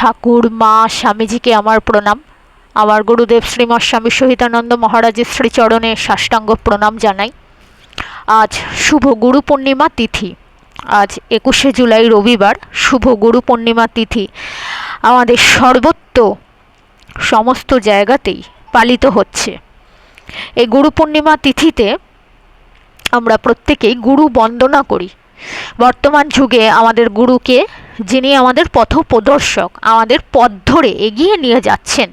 ঠাকুর, মা, স্বামীজিকে আমার প্রণাম। আমার গুরুদেব শ্রীমৎ স্বামী সহিতানন্দ মহারাজের শ্রীচরণে সাষ্টাঙ্গ প্রণাম জানাই। আজ শুভ গুরু পূর্ণিমা তিথি। আজ একুশে জুলাই রবিবার, শুভ গুরু পূর্ণিমা তিথি। আমাদের সর্বত্র সমস্ত জায়গাতেই পালিত হচ্ছে। এই গুরু পূর্ণিমা তিথিতে আমরা প্রত্যেকেই গুরু বন্দনা করি। বর্তমান যুগে আমাদের গুরুকে যিনি আমাদের পথ প্রদর্শক আমাদের পথ ধরে এগিয়ে নিয়ে যাচ্ছেন।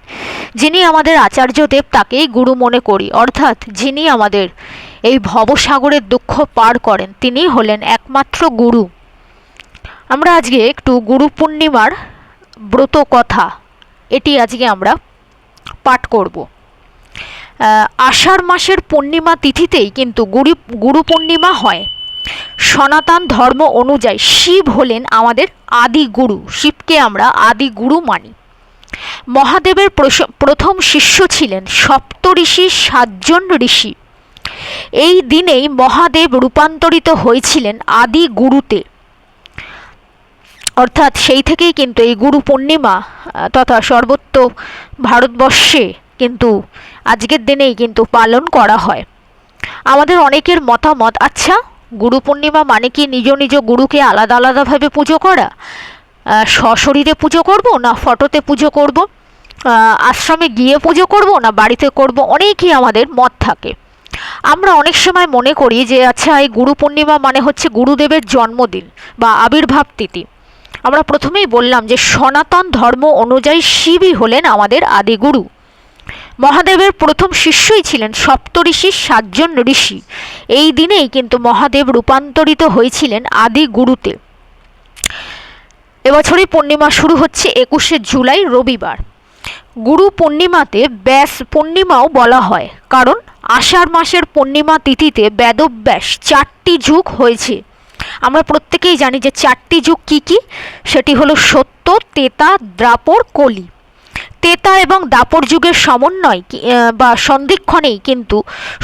যিনি আমাদের আচার্যদেব তাকেই গুরু মনে করি। অর্থাৎ যিনি আমাদের এই ভবসাগরের দুঃখ পার করেন, তিনি হলেন একমাত্র গুরু। আমরা আজকে একটু গুরু পূর্ণিমার ব্রত কথা, এটি আজকে আমরা পাঠ করব। আষাঢ় মাসের পূর্ণিমা তিথিতেই কিন্তু গুরু গুরু পূর্ণিমা হয়। সনাতন ধর্ম অনুযায়ী শিব হলেন আমাদের আদি গুরু। শিবকে আমরা আদি গুরু মানি। মহাদেবের প্রথম শিষ্য ছিলেন সপ্তঋষি সাতজন ঋষি। এই দিনেই মহাদেব রূপান্তরিত হয়েছিলেন আদি গুরুতে। অর্থাৎ সেই থেকেই কিন্তু এই গুরু পূর্ণিমা তথা সর্বত্র ভারতবর্ষে কিন্তু আজকের দিনেই কিন্তু পালন করা হয়। আমাদের অনেকের মতামত আচ্ছা গুরু পূর্ণিমা মানে কি নিজ নিজ গুরুকে আলাদা আলাদাভাবে পুজো করা? সশরীরে পুজো করব না ফটোতে পুজো করব? আশ্রমে গিয়ে পুজো করব না বাড়িতে করব? অনেকই আমাদের মত থাকে। আমরা অনেক সময় মনে করি যে আচ্ছা এই গুরু পূর্ণিমা মানে হচ্ছে গুরুদেবের জন্মদিন বা আবির্ভাব তিথি। আমরা প্রথমেই বললাম যে, সনাতন ধর্ম অনুযায়ী শিবই হলেন আমাদের আদি গুরু মহাদেবের প্রথম শিষ্যই ছিলেন সপ্তঋষি সাতজন ঋষি। এই দিনেই কিন্তু মহাদেব রূপান্তরিত হয়েছিলেন আদি গুরুতে। এবছরই পূর্ণিমা শুরু হচ্ছে একুশে জুলাই রবিবার। গুরু পূর্ণিমাতে ব্যাস পূর্ণিমাও বলা হয়। কারণ আষাঢ় মাসের পূর্ণিমা তিথিতে বেদব্যাস চারটি যুগ হয়েছে। আমরা প্রত্যেকেই জানি যে চারটি যুগ কি কি? সেটি হলো সত্য, তেতা, দ্রাপর, কলি। তেতা এবং দাপর যুগের সমন্বয় বা সন্ধিক্ষণেই কিন্তু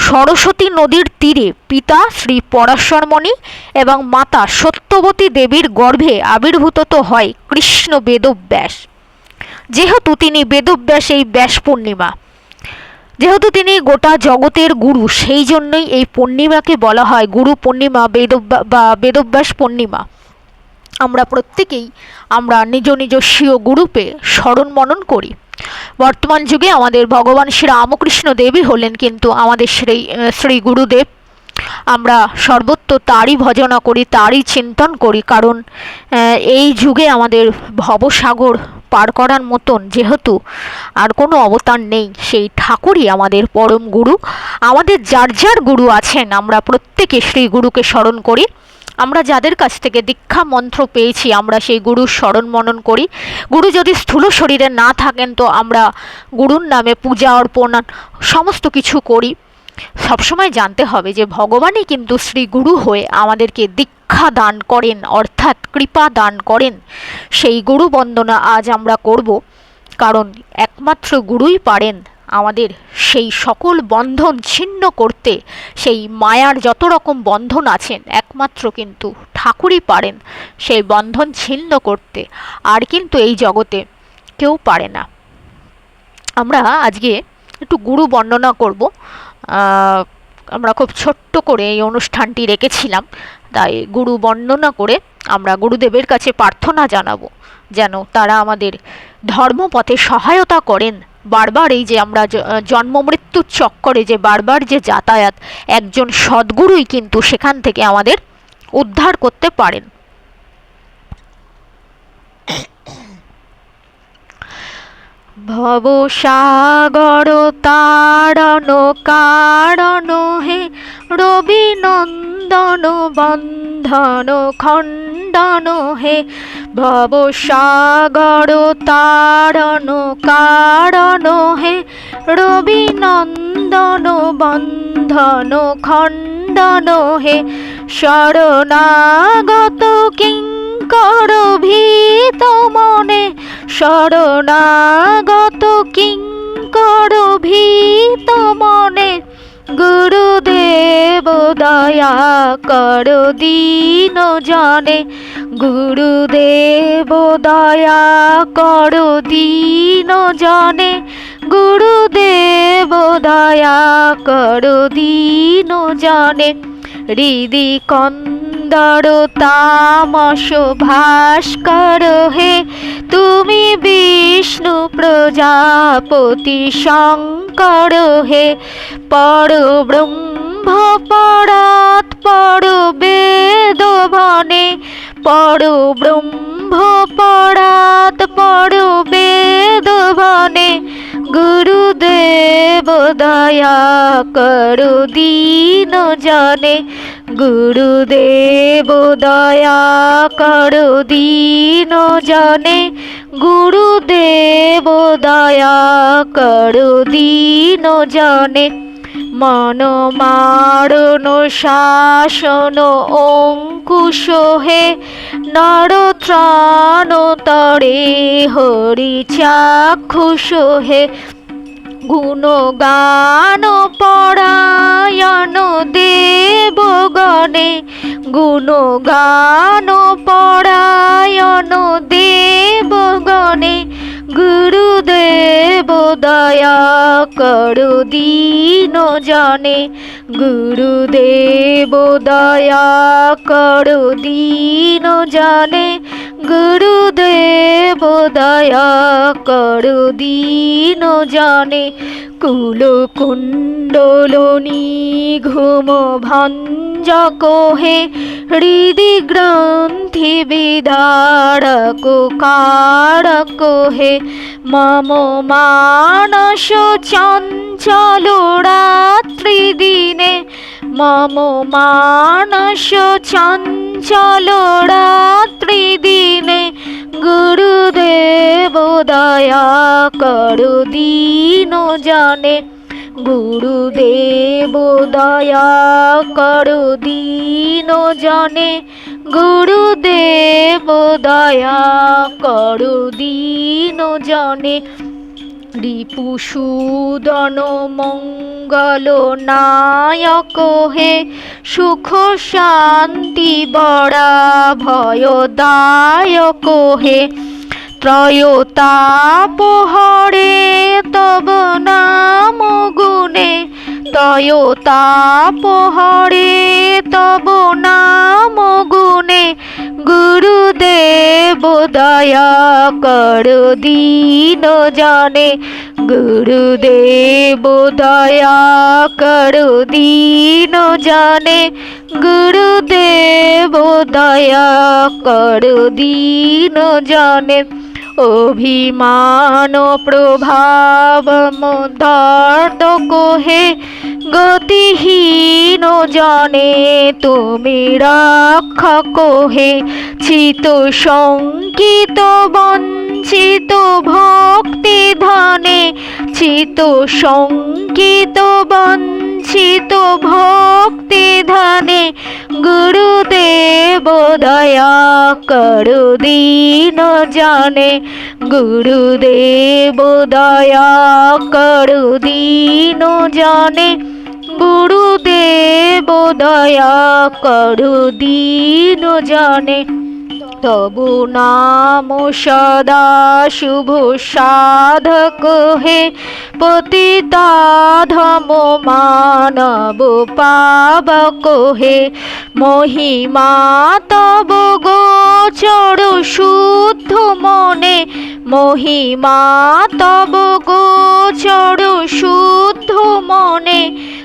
সরস্বতী নদীর তীরে পিতা শ্রী পরাশরমণি এবং মাতা সত্যবতী দেবীর গর্ভে আবির্ভূত তো হয় কৃষ্ণ বেদব্যাস। যেহেতু তিনি বেদব্যাস এই ব্যাস পূর্ণিমা, যেহেতু তিনি গোটা জগতের গুরু, সেই জন্যই এই পূর্ণিমাকে বলা হয় গুরু পূর্ণিমা, বেদব্যা, বা বেদব্যাস পূর্ণিমা। আমরা প্রত্যেকেই আমরা নিজ নিজ স্বীয় গুরুপে স্মরণ মনন করি। বর্তমান যুগে আমাদের ভগবান শ্রী রামকৃষ্ণ দেবী হলেন কিন্তু আমাদের শ্রী শ্রী গুরুদেব। আমরা সর্বত্র তারই ভজনা করি, তারই চিন্তন করি, কারণ এই যুগে আমাদের ভবসাগর পার করার মতন যেহেতু আর কোনো অবতার নেই, সেই ঠাকুরই আমাদের পরম গুরু। আমাদের যার যার গুরু আছেন, আমরা প্রত্যেকে শ্রী গুরুকে স্মরণ করি। আমরা যাদের কাছ থেকে দীক্ষা মন্ত্র পেয়েছি, আমরা সেই গুরুর স্মরণ মনন করি। গুরু যদি স্থূল শরীরে না থাকেন তো আমরা গুরুর নামে পূজা অর্পণ সমস্ত কিছু করি। সবসময় জানতে হবে যে ভগবানই কিন্তু শ্রী গুরু হয়ে আমাদেরকে দীক্ষা দান করেন, অর্থাৎ কৃপা দান করেন। সেই গুরু বন্দনা আজ আমরা করব, কারণ একমাত্র গুরুই পারেন। আমাদের সেই সকল বন্ধন ছিন্ন করতে, সেই মায়ার যত রকম বন্ধন আছেন, একমাত্র কিন্তু ঠাকুরই পারেন সেই বন্ধন ছিন্ন করতে। আর কিন্তু এই জগতে কেউ পারে না। আমরা আজকে একটু গুরু বর্ণনা করব। আমরা খুব ছোট্ট করে এই অনুষ্ঠানটি রেখেছিলাম, তাই গুরু বর্ণনা করে আমরা গুরুদেবের কাছে প্রার্থনা জানাব, যেন তারা আমাদের ধর্মপথে সহায়তা করেন বারবার এই যে আমরা জন্ম মৃত্যুর চক্করে যে বারবার যে যাতায়াত একজন সদ্গুরুই কিন্তু সেখান থেকে আমাদের উদ্ধার করতে পারেন। ভবসাগর তারণ কারণ হে রবি নন্দন বন্ধন খণ্ডন হে। ভবসাগর তারণ কারণ হে। রবি নন্দন বন্ধন খণ্ডন হে। শরণাগত কিঙ্কর ভীত মনে। শরণাগত কিঙ্কর ভীত মনে। গুরুদেব দয়া কর দীন জনে। গুরুদেব দয়া করো দীন জনে। গুরুদেব দয়া করো দীন জনে। হৃদি কন্দর তামস ভাস্কর হে। তুমি বিষ্ণু প্রজাপতি শঙ্কর হে। পর ব্রহ্ম পরাৎ পর বেদ ভনে পর ব্রহ্ম পরাৎ পর বেদ ভনে গুরুদেব দয়া করো দীন জনে, গুরুদেব দয়া করো দীন জনে, গুরুদেব দয়া করো দীন জনে। মন মারণ, শাসন, অঙ্কুশ হে নরত্রাণ, তরে হরি চাক্ষুষ হে গুণগান, পরায়ণ দেবগণে গুণগান, পরায়ণ দেবগণে গুরুদেব দয়া করো দীন জনে। গুরুদেব দয়া করো দীন জনে। গুরুদেব দয়া করো দীন জনে। কুল কুণ্ডলনি ঘুম ভঞ্জক হে হৃদি গ্রন্থি বিদারক কারক হে মম মানস চঞ্চল রাত্রি দিনে মম মানস চঞ্চল রাত্রি দিনে গুরুদেব দয়া করো দীন জানে গুরুদেব দয়া করো দীন জনে। গুরুদেব দয়া করো দীন জনে। রিপুসূদন মঙ্গল নায়ক হে। সুখ শান্তি বড়া ভয়দায়ক হে। ত্রয়োতাপহরে তব নাম গুণে। ত্রয়োতাপহরে তব নাম গুণে। গুরুদেব দয়া কর দীন জানে। গুরুদেব দয়া কর দীন জানে। গুরুদেব দয়া কর দীন জানে। অভিমান প্রভাব মদার্দ কোহে, গতিহীন জানে তুমি রক্ষা কোহে, চিত শঙ্কিত বঞ্চিত ভক্তি ধনে চিত শঙ্কিত বঞ্চিত ভক্তি ধনে গুরুদেব দয়া করু দীন জানে। গুরুদেব দয়া করু দীন জানে। গুরুদেব দয়া করু দীন জানে। তবু নাম সদা শুভ সাধক হে। পতিতাধম মানব পাবক হে। মহিমা তব গোচর শুদ্ধ মনে। মহিমা তব গোচর শুদ্ধ মনে।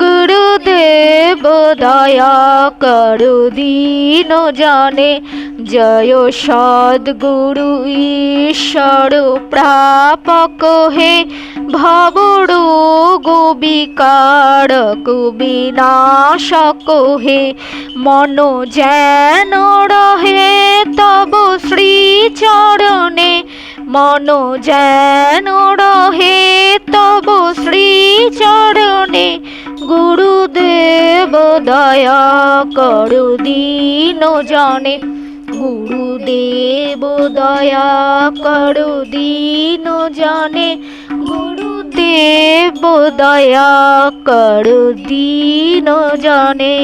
গুরুদেব দয়া কর, দীন জানে। জয় সদ্গুরু ঈশ্বর, প্রাপক হে ভবড় গোবিকারক বিনাশক হে। মন যেন রহে তব শ্রীচরণে, মন যেন রহে তব শ্রীচরণে। গুরুদেব দয়া করু দীন জানে। গুরুদেব দয়া করো দিন জানে। গুরুদেব দয়া করো দিন জানে।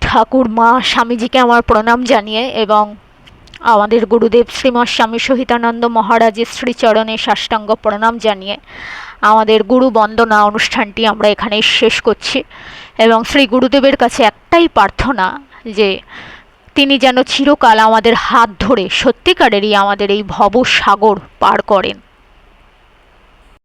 ঠাকুর মা স্বামীজিকে আমার প্রণাম জানিয়ে এবং আমাদের গুরুদেব শ্রীমৎ স্বামী সহিতানন্দ মহারাজের শ্রীচরণে সাষ্টাঙ্গ প্রণাম জানিয়ে আমাদের গুরু বন্দনা অনুষ্ঠানটি আমরা এখানে শেষ করছি। এবং শ্রী গুরুদেবের কাছে একটাই প্রার্থনা যে, তিনি যেন চিরকাল আমাদের হাত ধরে সত্যিকারেরই আমাদের এই ভবসাগর পার করেন।